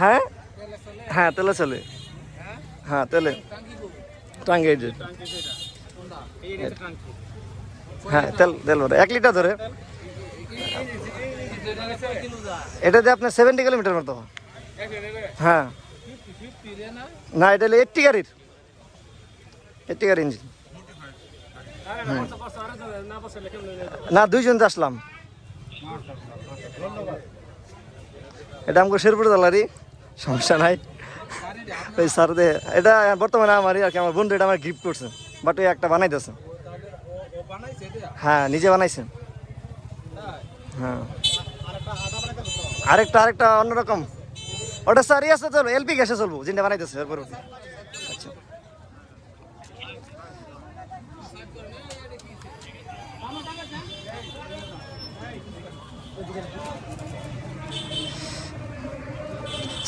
হ্যাঁ? হ্যাঁ তেলে চলে। হ্যাঁ তেলে। টাঙ্গি যে হ্যাঁ তেল তেল ভরে। এক লিটার ধরে। এটাতে আপনার সেভেন্টি কিলোমিটার মতো। হ্যাঁ। না, এটা হলো এইটটি গাড়ির। এইটটি গাড়ি ইঞ্জিন না, দুইজন আসলাম। এটা আমাকে শেরপুর দালারি সমস্যা নাই। ওই স্যার এটা বর্তমানে আমারই আর কি, আমার বন্ধু এটা আমার গিফট করছে বাট ওই একটা বানাইতেছে। হ্যাঁ নিজে বানাইছেন হ্যাঁ। আরেকটা আরেকটা অন্যরকম। ওটা স্যার ইয়ে চলবো এলপি গ্যাসে চলবো, যেটা বানাইতেছে এরপর আচ্ছা।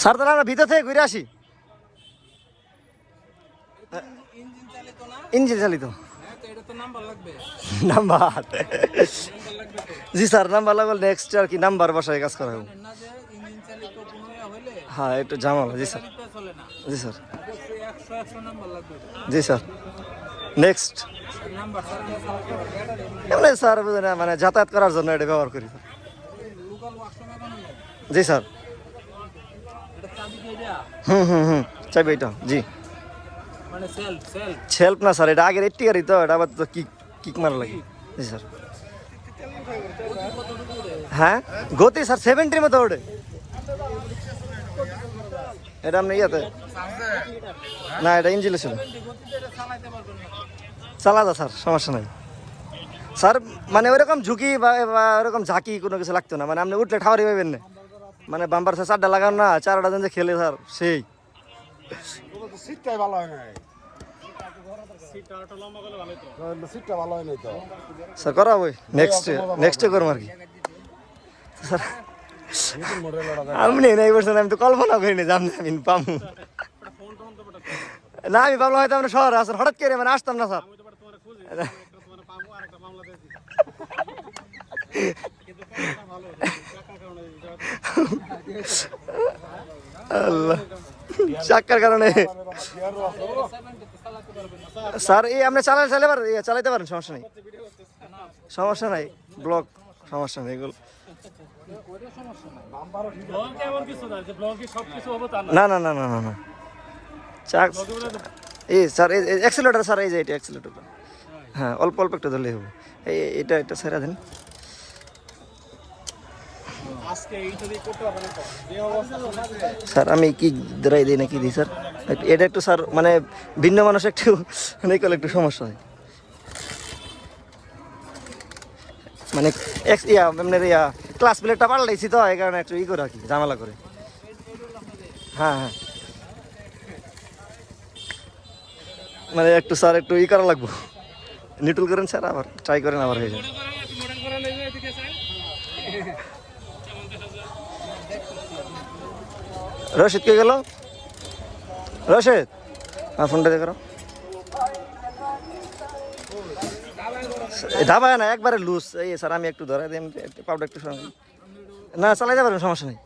স্যার, তাহলে আমরা ভিতর থেকে ঘুরে আসি। ইঞ্জিন চালিত নাম্বার। জি স্যার, নাম্বার লাগল নেক্সট আর কি, নাম্বার বসায় কাজ করা হ্যাঁ একটু ঝামেলা জি স্যার। জি স্যার। জি স্যার। নেক্সট এমনি স্যার মানে যাতায়াত করার জন্য এটা ব্যবহার করি। জি স্যার। হুম হুম হুম। চাইবে এটা জি। মানে সেলফ সেলফ সেলফ না স্যার এটা আগের এইটটি গাড়ি তো এটা আবার তো কিক কিক মারা লাগে। জি স্যার হ্যাঁ? গতি স্যার সেভেন্টির মতো ওঠে। এটা আপনি ইয়াতে? না এটা ইঞ্জিলে ছিল। চালা যা স্যার সমস্যা নাই। স্যার মানে ওরকম ঝুঁকি বা বা ওরকম ঝাঁকি কোনো কিছু লাগতো না। মানে আপনি উঠলে ঠাওয়ারি পাবেন না। মানে বাম্পার স্যার চারটা লাগান না চারটা যে খেলে স্যার সেই। সিটটাই ভালো হয় স্যার করা বই নেক্সট নেক্সটে করব আর কি। স্যার আপনি নাই বলছেন আমি তো কল্পনা করিনি যে আপনি আমি পাবো না আমি ভাবলাম হয়তো আমরা শহরে আসেন হঠাৎ করে মানে আসতাম না স্যার। আল্লাহ। কারণে। স্যার, এই আপনি চালাই চালাতে পারেন চালাইতে পারেন, সমস্যা নেই। সমস্যা নাই, ব্লক সমস্যা নেই, এগুলো। না না না না না না। চাক এই স্যার, এই অ্যাক্সিলেটার স্যার, এই যে এটা অ্যাক্সিলেটারটা হ্যাঁ অল্প অল্প একটু ধরলেই হবে। এই এটা এটা ছেড়ে দেন আজকে এইটা দিয়ে করতে পারবে না তো। যে অবস্থা স্যার আমি কি ধরাই দিই নাকি দিই স্যার? এটা একটু স্যার মানে ভিন্ন মানুষ একটু করলে একটু সমস্যা হয়। মানে এক্স ইয়া আপনার ইয়া ক্লাস প্লেটটা পাল্টাইছি তো এই কারণে একটু ই করে রাখি ঝামেলা করে। হ্যাঁ হ্যাঁ। মানে একটু স্যার একটু ই করা লাগবো। নিটুল করেন স্যার আবার ট্রাই করেন আবার হয়ে যায়। রশিদ কে গেল? রশিদ হ্যাঁ ফোনটা করো ধাবায় না একবারে লুজ এই স্যার আমি একটু ধরে দিই একটু পাউডার একটু না চালাইতে পারবেন সমস্যা নেই।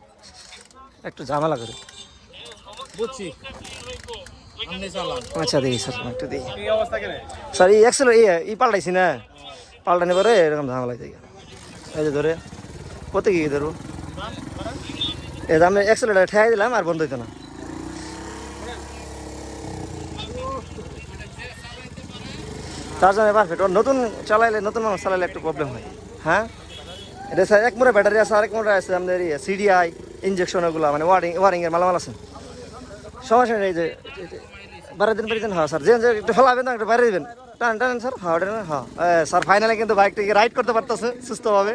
একটু ঝামেলা করে। বুঝছি। আচ্ছা দেখি স্যার একটু দেখি এই অবস্থা স্যার এই এক্সেল এই ই পাল্টাইছি না। পাল্টানি পরে এরকম ঝামেলা দেখি এই যে ধরে কত কি ধরবো? এই যে আমি এক্সেলটা ঠেয়াই দিলাম আর বন্ধ হইতো না। তার জন্য পারফেক্ট নতুন চালাইলে, নতুন মানুষ চালাইলে একটু প্রবলেম হয়। হ্যাঁ? এটা স্যার, এক মোড়ে ব্যাটারি আছে, আরেক মোড়ে আছে আমাদের সিডিআই ইঞ্জেকশন ওগুলো মানে ওয়ারিং ওয়ারিংয়ের মালামাল আছে। সমস্যা নেই যে, বারো দিন দিন হ্যাঁ স্যার, যে একটু ফেলাবেন একটু বাইরে দিবেন। টান টান, স্যার হ্যাঁ হ্যাঁ। স্যার ফাইনালে কিন্তু বাইকটিকে রাইড করতে পারতেছে সুস্থভাবে।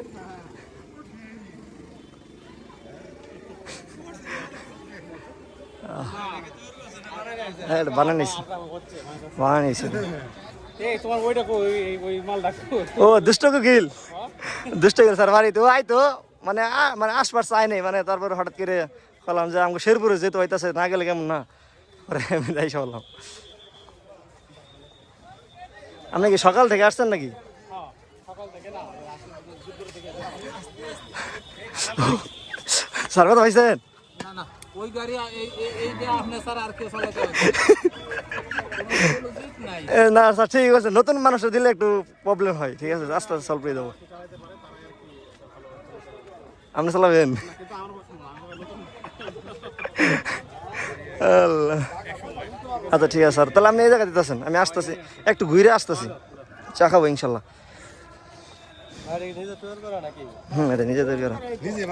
হ্যাঁ এটা মাল ডাকো ও দুষ্ট গিল। দুষ্ট গিল স্যার বাড়িতে ও আইতো মানে মানে আশপাশ আই নেই। মানে তারপরে হঠাৎ করে বললাম যে আমাকে শেরপুরে যেতে হইতাছে না গেলে কেমন না? পরে আমি যাই বললাম আপনি কি সকাল থেকে আসছেন নাকি? স্যার কথা হয়েছেন না না। ওই গাড়ি এই আপনি স্যার আর চালাতে না স্যার ঠিক আছে। নতুন মানুষের দিলে একটু প্রবলেম হয় ঠিক আছে? আস্তে আস্তে সলভ করে দেবো। আপনি চালাবেন? আচ্ছা ঠিক আছে স্যার। তাহলে আপনি এই জায়গা দিতেছেন আমি আসতেছি। একটু ঘুরে আসতেছি। চা খাব ইনশাল্লাহ। হুম এটা নিজে তৈরি করা। নিজে